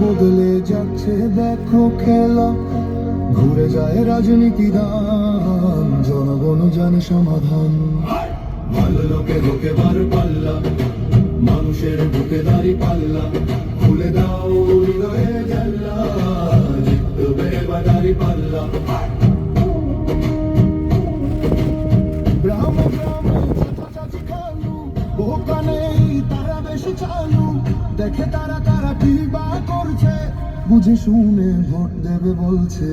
বদলে যাচ্ছে দেখো খেলা। ঘুরে যায় রাজনীতি দান জনগণ জানে সমাধান। ভালো লোকে লোকে বার পাল্লা মানুষের বুকে দাড়ি পাল্লা। খুলে দাও হৃদয়ে জাল্লা জিতবে এবার দাড়ি পাল্লা। গ্রাম গ্রামে চাচাচাচি খালু দোকানেই তারা বেশি চালু। দেখে তারা তারা বুঝে শুনে ভোট দেবে বলছে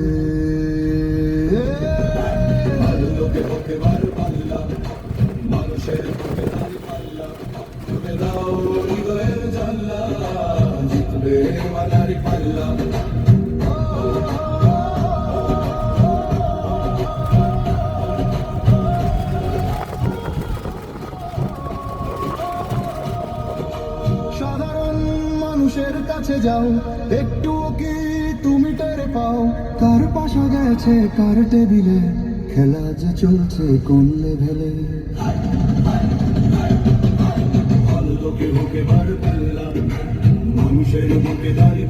মানুষের পাল্লা কাছে যাও একটু কি তুমি টের পাও? কার পাশা গেছে, কার টেবিলে? খেলা যে চলছে, কোন লেভেলে? দাঁড়িয়ে মানুষের বুকে দাড়ি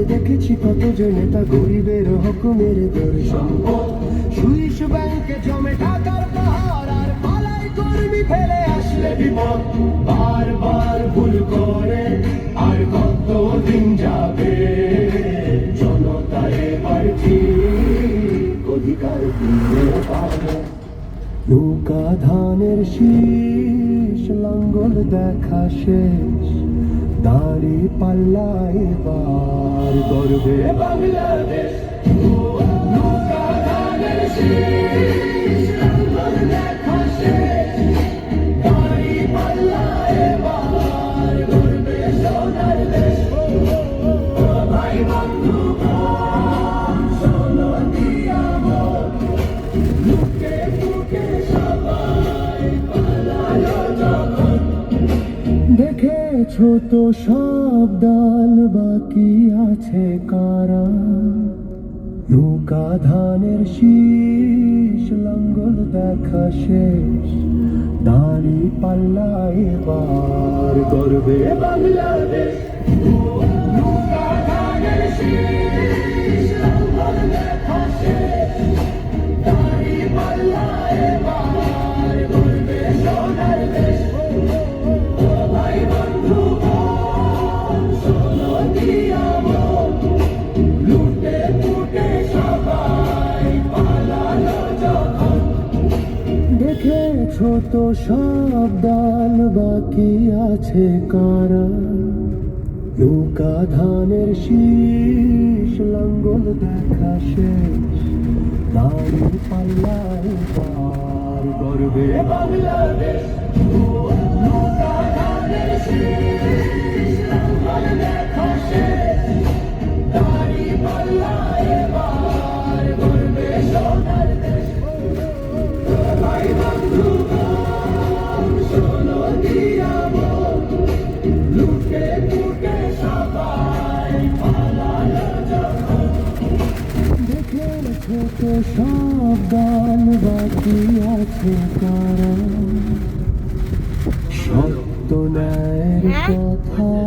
ধরে দেখেছি কত যে নেতা গরিবের হুকুমের দর্শন। সুইস ব্যাংকে জমে টাকার পাহাড়, আর পালাই কর্মী ফেলে আসলে বিপদ। বারবার ভুল করে, আর কত দিন যাবে? জনতা এবার অধিকার পাবে নৌকা ধানের শীষ, লাঙ্গল দেখা শেষ। দাড়ি পাল্লা এবার গর্বে বাংলাদেশ তো সব দল বাকি আছে কারা? নৌকা ধানের শীষ, লাঙ্গল দেখা শেষ। দাঁড়ি পাল্লা এবার করবে বাংলাদেশ। নৌকা ধানের শীষ সাবধান সব দান বাকি আছে কারা? নৌকা ধানের শীষ, লাঙ্গল দেখা শেষ। দাঁড়ি পাল্লায় পার করবে। বাংলাদেশ তো সব গান বাকি আছে কারণ সত্য ন্যায়ের কথা